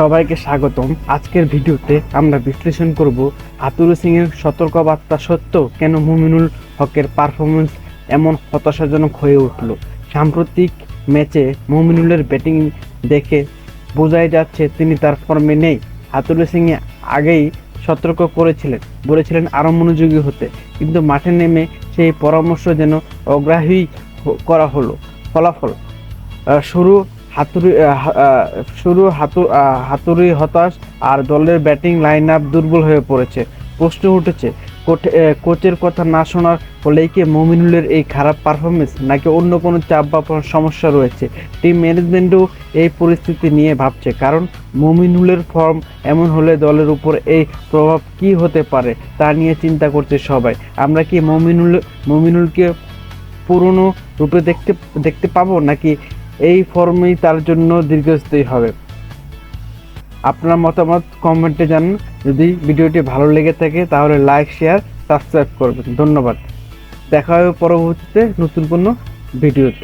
সবাইকে স্বাগতম। আজকের ভিডিওতে আমরা বিশ্লেষণ করব হাতুরু সিং এর সতর্কবার্তা সত্ত্বেও কেন মুমিনুল হকের পারফরমেন্স এমন হতাশাজনক হয়ে উঠল। সাম্প্রতিক ম্যাচে মুমিনুলের ব্যাটিং দেখে বোঝাই যাচ্ছে তিনি তার ফর্মে নেই। হাতুরু সিং আগেই সতর্ক করেছিলেন, বলেছিলেন আরও মনোযোগী হতে। কিন্তু মাঠে নেমে সেই পরামর্শ যেন অগ্রাহী করা হলো। ফলাফল শুরু হাতুড়ি শুরু হাতু হাতুড়ি হতাশ আর দলের ব্যাটিং লাইন আপ দুর্বল হয়ে পড়েছে, প্রশ্ন উঠেছে কোচের কথা না শোনার ফলেই কি মমিনুলের এই খারাপ পারফরমেন্স নাকি অন্য কোনো চাপ বা সমস্যা রয়েছে? টিম ম্যানেজমেন্টও এই পরিস্থিতি নিয়ে ভাবছে, কারণ মমিনুলের ফর্ম এমন হলে দলের উপর এই প্রভাব কি হতে পারে তা নিয়ে চিন্তা করছে সবাই। আমরা কি মমিনুল, মমিনুলকে পুরনো রূপে দেখতে দেখতে পাবো নাকি এই ফর্মেই তার জন্য দীর্ঘস্থায়ী হবে। আপনার মতামত কমেন্টে জানান। যদি ভিডিওটি ভালো লেগে থাকে, তাহলে লাইক, শেয়ার, সাবস্ক্রাইব করবেন। ধন্যবাদ। দেখা হবে পরবর্তীতে নতুন কোনো ভিডিওতে।